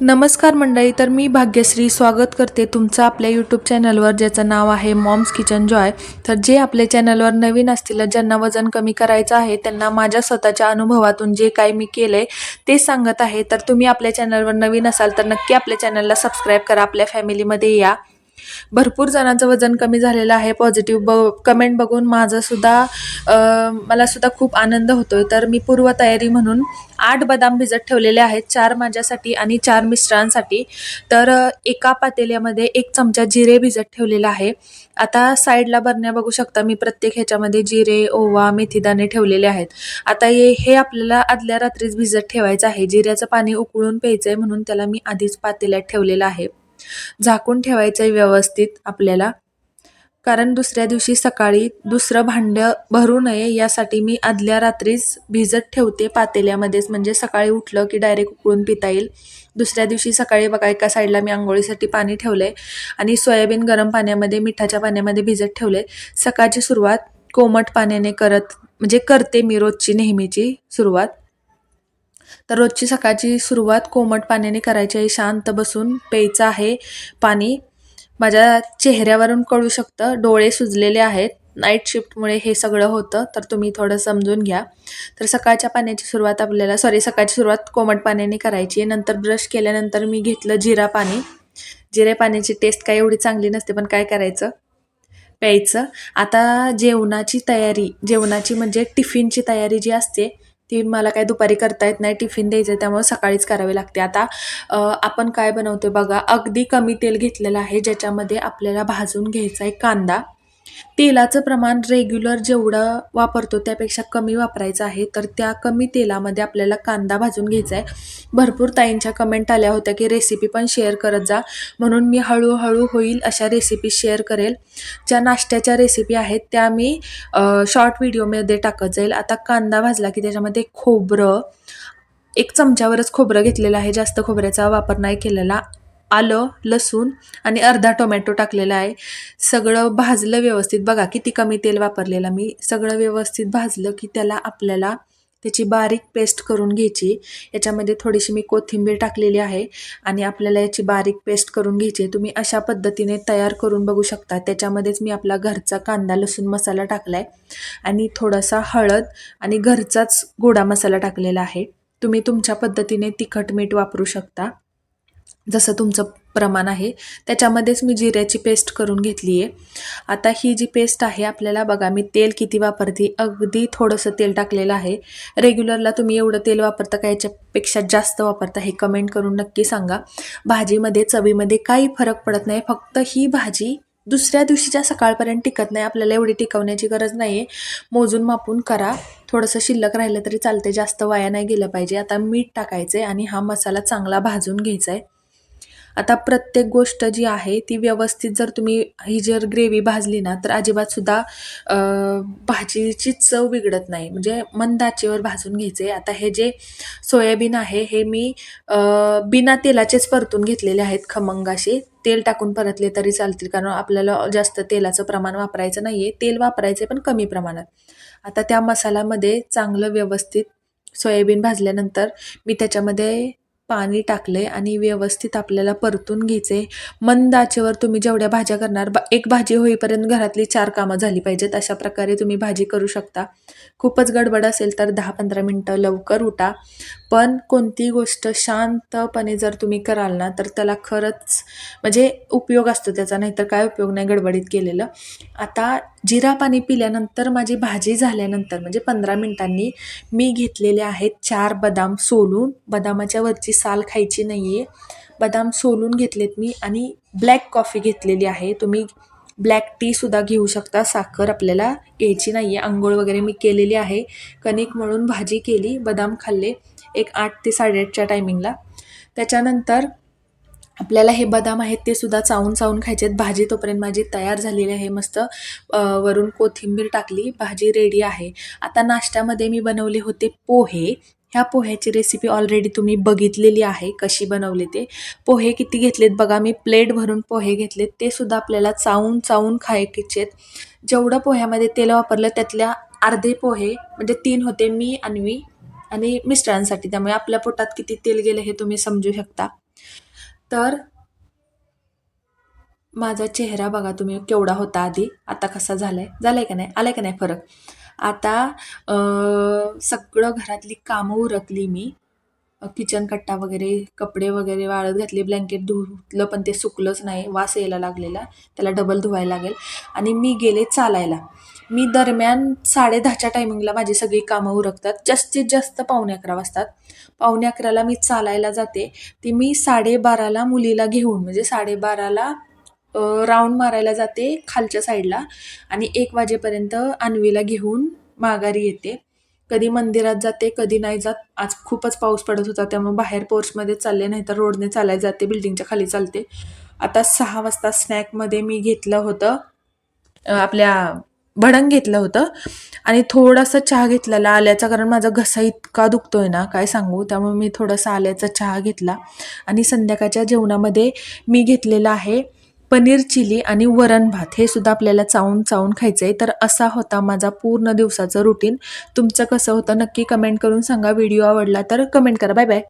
नमस्कार मंडळी तर मी भाग्यश्री स्वागत करते तुमचं आपल्या यूट्यूब चॅनलवर ज्याचं नाव आहे मॉम्स किचन जॉय तर जे आपल्या चॅनलवर नवीन असतील ज्यांना वजन कमी करायचं आहे त्यांना माझ्या स्वतःच्या अनुभवातून जे काही मी केलं आहे ते सांगत आहे. तर तुम्ही आपल्या चॅनलवर नवीन असाल तर नक्की आपल्या चॅनलला सबस्क्राईब करा. आपल्या फॅमिलीमध्ये या. भरपूर जणांचं वजन कमी झालेलं आहे पॉझिटिव्ह ब कमेंट बघून माझं सुद्धा मला सुद्धा खूप आनंद होतोय. तर मी पूर्वतयारी म्हणून आठ बदाम भिजत ठेवलेले आहेत चार माझ्यासाठी आणि चार मिस्टरांसाठी तर एका पातेल्यामध्ये एक चमचा जिरे भिजत ठेवलेला आहे. आता साईडला बरण्या बघू शकता मी प्रत्येक ह्याच्यामध्ये जिरे ओवा मेथीदाणे ठेवलेले आहेत. आता ये हे आपल्याला आदल्या रात्रीच भिजत ठेवायचं आहे. जिऱ्याचं पाणी उकळून प्यायचं आहे म्हणून त्याला मी आधीच पातेल्यात ठेवलेलं आहे. झाकून ठेवायचं आहे व्यवस्थित आपल्याला. कारण दुसऱ्या दिवशी सकाळी दुसरं भांडं भरू नये यासाठी मी आदल्या रात्रीच भिजत ठेवते पातेल्यामध्येच. म्हणजे सकाळी उठलं की डायरेक्ट उकळून पिता येईल. दुसऱ्या दिवशी सकाळी बघा एका साईडला मी आंघोळीसाठी पाणी ठेवलं आहे आणि सोयाबीन गरम पाण्यामध्ये मिठाच्या पाण्यामध्ये भिजत ठेवले सकाळची सुरुवात कोमट पाण्याने करत म्हणजे करते मी रोजची नेहमीची सुरुवात. तर रोजची सकाळची सुरुवात कोमट पाण्याने करायची आहे. शांत बसून प्यायचं आहे पाणी. माझ्या चेहऱ्यावरून कळू शकतं डोळे सुजलेले आहेत. नाईट शिफ्टमुळे हे सगळं होतं तर तुम्ही थोडं समजून घ्या. तर सकाळच्या पाण्याची सुरुवात आपल्याला सॉरी सकाळची सुरुवात कोमट पाण्याने करायची आहे. नंतर ब्रश केल्यानंतर मी घेतलं जिरा पाणी. जिरे पाण्याची टेस्ट काय एवढी चांगली नसते पण काय करायचं? प्यायचं. आता जेवणाची तयारी. जेवणाची म्हणजे टिफिनची तयारी जी असते ती मला काय दुपारी करता येत नाही टिफिन द्यायचं आहे त्यामुळे सकाळीच करावी लागते. आता आपण काय बनवतो बघा अगदी कमी तेल घेतलेलं आहे ज्याच्यामध्ये आपल्याला भाजून घ्यायचा आहे कांदा. तेलाचं प्रमाण रेग्युलर जेवढं वापरतो त्यापेक्षा कमी वापरायचं आहे. तर त्या कमी तेलामध्ये आपल्याला कांदा भाजून घ्यायचा आहे भरपूर ताईंच्या कमेंट आल्या होत्या की रेसिपी पण शेअर करत जा. म्हणून मी हळूहळू होईल अशा रेसिपी शेअर करेल. ज्या नाश्त्याच्या रेसिपी आहेत त्या मी शॉर्ट व्हिडिओमध्ये टाकत जाईल. आता कांदा भाजला की त्याच्यामध्ये खोबरं एक चमच्यावरच खोबरं घेतलेलं आहे. जास्त खोबऱ्याचा वापर नाही केलेला. आलं लसूण आणि अर्धा टोमॅटो टाकलेला आहे. सगळं भाजलं व्यवस्थित. बघा किती कमी तेल वापरलेलं. मी सगळं व्यवस्थित भाजलं की त्याला आपल्याला त्याची बारीक पेस्ट करून घ्यायची. याच्यामध्ये थोडीशी मी कोथिंबीर टाकलेली आहे आणि आपल्याला याची बारीक पेस्ट करून घ्यायची तुम्ही अशा पद्धतीने तयार करून बघू शकता. त्याच्यामध्येच मी आपला घरचा कांदा लसूण मसाला टाकला आहे आणि थोडासा हळद आणि घरचाच गोडा मसाला टाकलेला आहे. तुम्ही तुमच्या पद्धतीने तिखट मीठ वापरू शकता. जसं तुमचं प्रमाण आहे त्याच्यामध्येच मी जिऱ्याची पेस्ट करून घेतली आहे आता ही जी पेस्ट आहे आपल्याला बघा मी तेल किती वापरते अगदी थोडंसं तेल टाकलेलं आहे. रेग्युलरला तुम्ही एवढं तेल वापरता का याच्यापेक्षा जास्त वापरता हे कमेंट करून नक्की सांगा. भाजीमध्ये चवीमध्ये काही फरक पडत नाही फक्त ही भाजी दुसऱ्या दिवशीच्या सकाळपर्यंत टिकत नाही आपल्याला एवढी टिकवण्याची गरज नाही आहे मोजून मापून करा थोडंसं शिल्लक राहिलं तरी चालते जास्त वाया नाही गेलं पाहिजे. आता मीठ टाकायचं आहे आणि हा मसाला चांगला भाजून घ्यायचा आहे आता प्रत्येक गोष्ट जी आहे ती व्यवस्थित जर तुम्ही ही जर ग्रेव्ही भाजली ना तर अजिबात सुद्धा भाजीची चव बिघडत नाही. म्हणजे मंद आचेवर भाजून घ्यायचे. आता हे जे सोयाबीन आहे हे मी बिना तेलाचेच परतून घेतलेले आहेत खमंगाशी. तेल टाकून परतले तरी चालतील कारण आपल्याला जास्त तेलाचं प्रमाण वापरायचं नाही आहे तेल वापरायचे पण कमी प्रमाणात. आता त्या मसाल्यामध्ये चांगलं व्यवस्थित सोयाबीन भाजल्यानंतर मी त्याच्यामध्ये पाणी टाकले आणि व्यवस्थित आपल्याला परतून घ्यायचे मंद आचेवर तुम्ही जेवढ्या भाज्या करणार बा एक भाजी होईपर्यंत घरातली चार कामं झाली पाहिजेत अशा प्रकारे तुम्ही भाजी करू शकता. खूपच गडबड असेल तर दहा पंधरा मिनटं लवकर उठा. पण कोणती गोष्ट शांतपणे जर तुम्ही कराल ना तर त्याला खरंच म्हणजे उपयोग असतो त्याचा नाहीतर काय उपयोग नाही गडबडीत केलेलं. आता जिरा पाणी पिल्यानंतर माझी भाजी झाल्यानंतर म्हणजे पंधरा मिनिटांनी मी घेतलेले आहेत चार बदाम सोलून. बदामाच्या वरची साल खायची नाही आहे बदाम सोलून घेतलेत मी आणि ब्लॅक कॉफी घेतलेली आहे. तुम्ही ब्लॅक टीसुद्धा घेऊ शकता. साखर आपल्याला घ्यायची नाही आहे आंघोळ वगैरे मी केलेली आहे. कणिक म्हणून भाजी केली. बदाम खाल्ले एक आठ ते साडेआठच्या टायमिंगला त्याच्यानंतर आपल्याला हे बदाम आहेत ते सुद्धा चावून चावून खायचे आहेत. भाजी तोपर्यंत माझी तयार झालेली आहे. मस्त वरून कोथिंबीर टाकली भाजी रेडी आहे. आता नाश्त्यामध्ये मी बनवले होते पोहे. ह्या पोह्याची रेसिपी ऑलरेडी तुम्ही बघितलेली आहे कशी बनवले ते. पोहे किती घेतलेत बघा मी प्लेट भरून पोहे घेतलेत. ते सुद्धा आपल्याला चावून चावून खायचे आहेत. जेवढं पोह्यामध्ये तेल वापरलं त्यातल्या अर्धे पोहे म्हणजे तीन होते मी अन्वी आणि मिस्टरांसाठी. त्यामुळे आपल्या पोटात किती तेल गेलं हे तुम्ही समजू शकता. तर माझा चेहरा बघा तुम्ही केवढा होता आधी. आता कसा झालाय? झालाय का नाही? आलाय का नाही फरक? आता सगळं घरातली कामं उरकली मी. किचन कट्टा वगैरे कपडे वगैरे वाळत घातले ब्लँकेट धुतलं पण ते सुकलंच नाही वास यायला लागलेला. त्याला डबल धुवायला लागेल. आणि मी गेले चालायला. मी दरम्यान साडे दहाच्या टायमिंगला माझी सगळी कामं उरकतात. जास्तीत जास्त पावणे अकरा वाजतात. पावणे अकराला मी चालायला जाते. ती मी साडेबाराला मुलीला घेऊन म्हणजे साडेबाराला राऊंड मारायला जाते खालच्या साईडला आणि एक वाजेपर्यंत अन्वीला घेऊन माघारी येते. कधी मंदिरात जाते कधी नाही जात. आज खूपच पाऊस पडत होता त्यामुळे बाहेर पोर्चमध्ये चालले नाही तर रोडने चालायला जाते बिल्डिंगच्या खाली चालते. आता सहा वाजता स्नॅकमध्ये मी घेतलं होतं आपल्या भडंग घेतलं होतं आणि थोडासा चहा घेतलेला. आल्याचा कारण माझा घसा इतका दुखतोय ना काय सांगू? त्यामुळे मी थोडासा आल्याचा चहा घेतला आणि संध्याकाळच्या जेवणामध्ये मी घेतलेला आहे पनीर चिली आणि वरण भात हे सुद्धा आपल्याला चावून चावून खायचं आहे तर असा होता माझा पूर्ण दिवसाचं रुटीन तुमचं कसं होतं नक्की कमेंट करून सांगा. व्हिडिओ आवडला तर कमेंट करा. Bye bye